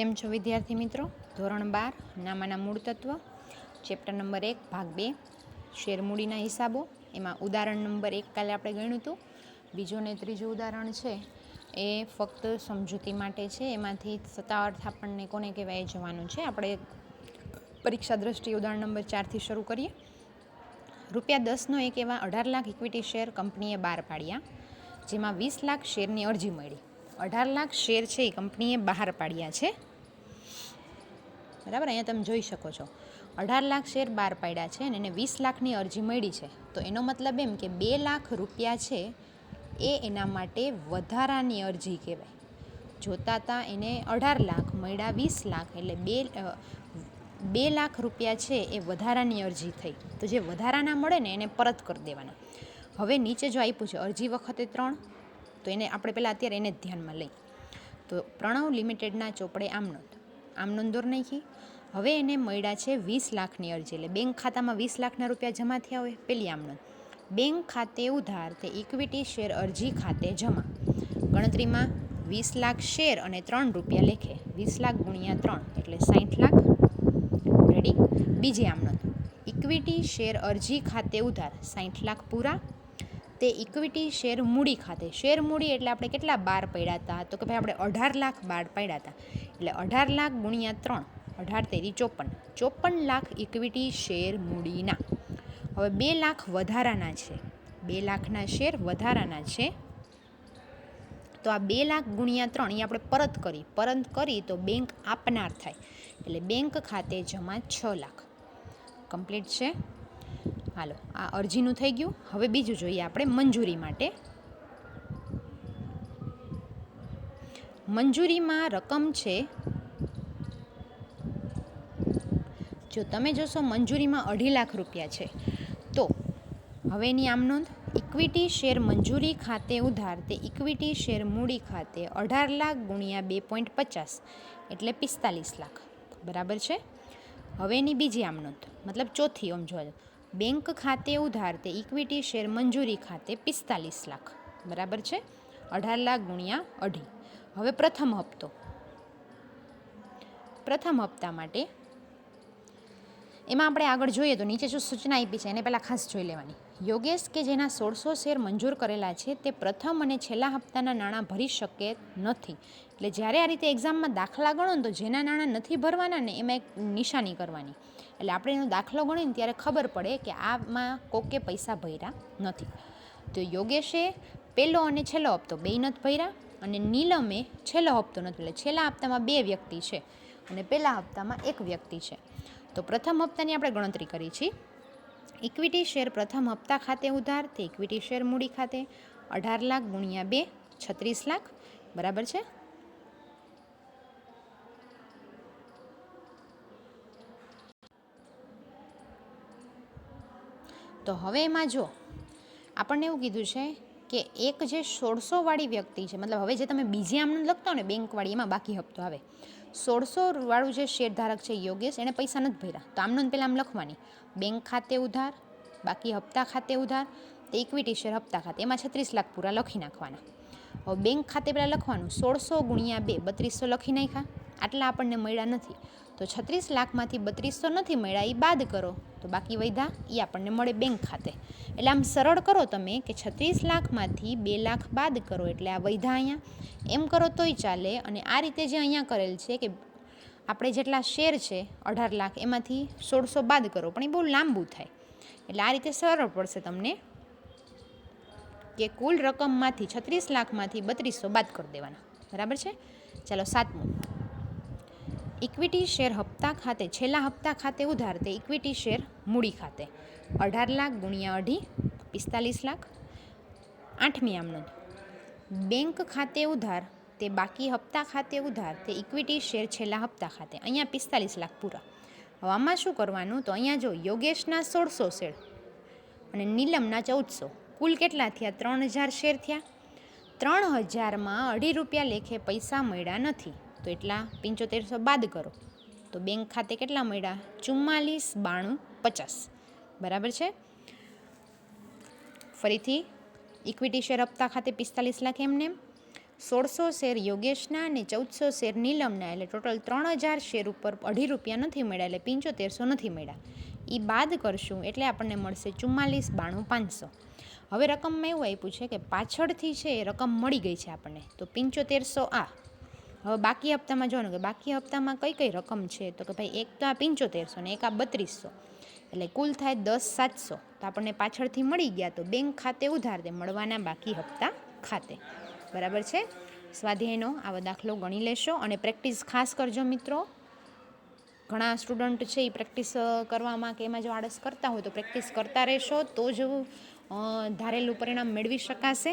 કેમ છો વિદ્યાર્થી મિત્રો? ધોરણ બાર, નામાના મૂળ તત્વ, ચેપ્ટર નંબર એક, ભાગ બે શેરમૂડીના હિસાબો. એમાં ઉદાહરણ નંબર એક કાલે આપણે ગણ્યું હતું. બીજું ને ત્રીજું ઉદાહરણ છે, એ ફક્ત સમજૂતી માટે છે. એમાંથી સત્તાવર્થ આપણને કોને કહેવાય જોવાનું છે. આપણે પરીક્ષા દ્રષ્ટિએ ઉદાહરણ નંબર ચારથી શરૂ કરીએ. રૂપિયા દસનો એક એવા અઢાર લાખ ઇક્વિટી શેર કંપનીએ બહાર પાડ્યા, જેમાં વીસ લાખ શેરની અરજી મળી. અઢાર લાખ શેર છે એ કંપનીએ બહાર પાડ્યા છે. બરાબર? અહીંયા તમે જોઈ શકો છો. અઢાર લાખ શેર બહાર પાડ્યા છે અને એને વીસ લાખની અરજી મળી છે. તો એનો મતલબ એમ કે બે લાખ રૂપિયા છે એ એના માટે વધારાની અરજી કહેવાય. જોતા હતા એને અઢાર લાખ મળ્યા વીસ લાખ એટલે બે બે લાખ રૂપિયા છે એ વધારાની અરજી થઈ. તો જે વધારાના મળે ને એને પરત કરી દેવાના. હવે નીચે જો આપ્યું છે અરજી વખતે ત્રણ, તો એને આપણે પહેલાં અત્યારે એને ધ્યાનમાં લઈ તો પ્રણવ લિમિટેડના ચોપડે આમનોંધ આમનોંધ દોર નાખી. હવે એને મળ્યા છે વીસ લાખની અરજી. એટલે બેંક ખાતામાં વીસ લાખના રૂપિયા જમા થયા હોય, પેલી આમનોંધ બેંક ખાતે ઉધાર તે ઇક્વિટી શેર અરજી ખાતે જમા. ગણતરીમાં વીસ લાખ શેર અને ત્રણ રૂપિયા લેખે. વીસ લાખ ગુણ્યા ત્રણ, એટલે સાઠ લાખ. રેડી બીજી આમનોંધ ઇક્વિટી શેર અરજી ખાતે ઉધાર. સાઠ લાખ પૂરા. તે ઇક્વિટી શેર મૂડી ખાતે. શેર મૂડી એટલે આપણે કેટલા બાર પડ્યા હતા? તો કે ભાઈ આપણે અઢાર લાખ બાર પડ્યા હતા. એટલે અઢાર લાખ ગુણ્યા ત્રણ, અઢાર તેરી ચોપન. ચોપન લાખ ઇક્વિટી શેર મૂડીના. હવે બે લાખ વધારાના છે. બે લાખના શેર વધારાના છે. તો આ બે લાખ ગુણ્યા ત્રણ એ આપણે પરત કરી. પરત કરી તો બેંક આપનાર થાય. એટલે બેંક ખાતે જમા છ લાખ. કમ્પ્લીટ છે? હાલો, આ અરજીનું થઈ ગયું. હવે બીજું જોઈએ આપણે મંજૂરી માટે. મંજૂરીમાં રકમ છે. જો તમે જોશો મંજૂરીમાં અઢી લાખ રૂપિયા છે. તો હવેની આમ નોંધ. ઇક્વિટી શેર મંજૂરી ખાતે ઉધાર તે ઇક્વિટી શેર મૂડી ખાતે અઢાર લાખ ગુણ્યા બે પોઈન્ટ પચાસ એટલે પિસ્તાલીસ લાખ. બરાબર છે? હવેની બીજી આમ નોંધ. મતલબ ચોથી, આમ જોવા. બેંક ખાતે ઉધાર તે ઇક્વિટી શેર મંજૂરી ખાતે પિસ્તાલીસ લાખ. બરાબર છે? અઢાર લાખ ગુણ્યા અઢી. હવે પ્રથમ હપ્તો. પ્રથમ હપ્તા માટે એમાં આપણે આગળ જોઈએ તો નીચે શું સૂચના આપી છે, એને પહેલાં ખાસ જોઈ લેવાની. યોગેશ કે જેના સોળસો શેર મંજૂર કરેલા છે, તે પ્રથમ અને છેલ્લા હપ્તાના નાણાં ભરી શકે નથી. એટલે જ્યારે આ રીતે એક્ઝામમાં દાખલા ગણો ને તો જેના નાણાં નથી ભરવાના ને એમાં એક નિશાની કરવાની. એટલે આપણે એનો દાખલો ગણીને ત્યારે ખબર પડે કે આમાં કોકે પૈસા ભર્યા નથી. તો યોગેશે પહેલો અને છેલ્લો હપ્તો બે નથી ભર્યા અને નીલમે છેલ્લો હપ્તો નથી એટલે છેલ્લા હપ્તામાં બે વ્યક્તિ છે અને પહેલા હપ્તામાં એક વ્યક્તિ છે. તો પ્રથમ હપ્તાની આપણે ગણતરી કરી છે ઇક્વિટી શેર પ્રથમ હપ્તા ખાતે ઉધાર, તે ઇક્વિટી શેર મૂડી ખાતે અઢાર લાખ ગુણ્યા બે, છત્રીસ લાખ. બરાબર છે? તો હવે એમાં જો, આપણને એવું કીધું છે કે એક જે સોળસોવાળી વ્યક્તિ છે, મતલબ હવે જે તમે બીજી આમનું લખતો ને, બેંકવાળી, એમાં બાકી હપ્તો આવે. સોળસો વાળું જે શેરધારક છે યોગેશ, એણે પૈસા નથી ભર્યા. તો આમનોંધ પહેલાં આમ લખવાની. બેંક ખાતે ઉધાર, બાકી હપ્તા ખાતે ઉધાર, તે ઇક્વિટી શેર હપ્તા ખાતે. એમાં છત્રીસ લાખ પૂરા લખી નાખવાના. હવે બેંક ખાતે પહેલાં લખવાનું, સોળસો ગુણ્યા બે, બત્રીસો લખી નાખ્યા. આટલા આપણને મળ્યા નથી. તો છત્રીસ લાખમાંથી બત્રીસો નથી મળ્યા એ બાદ કરો. તો બાકી વૈધા એ આપણને મળે બેંક ખાતે. એટલે આમ સરળ કરો તમે કે છત્રીસ લાખમાંથી બે લાખ બાદ કરો, એટલે આ વૈધા અહીંયા. એમ કરો તોય ચાલે. અને આ રીતે જે અહીંયા કરેલ છે કે આપણે જેટલા શેર છે, અઢાર લાખ, એમાંથી સોળસો બાદ કરો, પણ એ બહુ લાંબુ થાય. એટલે આ રીતે સરળ પડશે તમને કે કુલ રકમમાંથી છત્રીસ લાખમાંથી બત્રીસો બાદ કરી દેવાના. બરાબર છે? ચાલો સાતમું. ઇક્વિટી શેર હપ્તા ખાતે, છેલ્લા હપ્તા ખાતે ઉધાર તે ઇક્વિટી શેર મૂડી ખાતે. અઢાર લાખ ગુણ્યા અઢી, પિસ્તાલીસ લાખ, આઠમી આમનોંધ બેંક ખાતે ઉધાર, તે બાકી હપ્તા ખાતે ઉધાર, તે ઇક્વિટી શેર છેલ્લા હપ્તા ખાતે, અહીંયા પિસ્તાલીસ લાખ પૂરા. હવે આમાં શું કરવાનું? તો અહીંયા જો યોગેશના સોળસો શેર અને નીલમના ચૌદસો, કુલ કેટલા થયા? ત્રણ હજાર શેર થયા. ત્રણ હજારમાં અઢી રૂપિયા લેખે પૈસા મળ્યા નથી. તો એટલા પંચોતેરસો બાદ કરો. તો બેંક ખાતે કેટલા મળ્યા? ચુમ્માલીસ બાણું પચાસ. બરાબર છે? ફરીથી ઇક્વિટી શેર હપ્તા ખાતે પિસ્તાલીસ લાખ એમને. એમ સોળસો શેર યોગેશના અને ચૌદસો શેર નીલમના, એટલે ટોટલ ત્રણ હજાર શેર ઉપર અઢી રૂપિયા નથી મળ્યા, એટલે પંચોતેરસો નથી મળ્યા. એ બાદ કરશું એટલે આપણને મળશે ચુમ્માલીસ બાણું પાંચસો. હવે રકમમાં એવું આપ્યું છે કે પાછળથી છે એ રકમ મળી ગઈ છે આપણને. તો પંચોતેરસો આ. હવે બાકી હપ્તામાં જોવાનું કે બાકી હપ્તામાં કઈ કઈ રકમ છે? તો કે ભાઈ એક તો આ પંચોતેરસો ને એક આ બત્રીસો. એટલે કુલ થાય દસ સાતસો. તો આપણને પાછળથી મળી ગયા તો બેંક ખાતે ઉધાર દે મળવાના બાકી હપ્તા ખાતે. બરાબર છે? સ્વાધ્યાયનો આવો દાખલો ગણી લેશો અને પ્રેક્ટિસ ખાસ કરજો મિત્રો. ઘણા સ્ટુડન્ટ છે એ પ્રેક્ટિસ કરવામાં કે એમાં જો આળસ કરતા હોય તો પ્રેક્ટિસ કરતા રહેશો તો જ ધારેલું પરિણામ મેળવી શકાશે.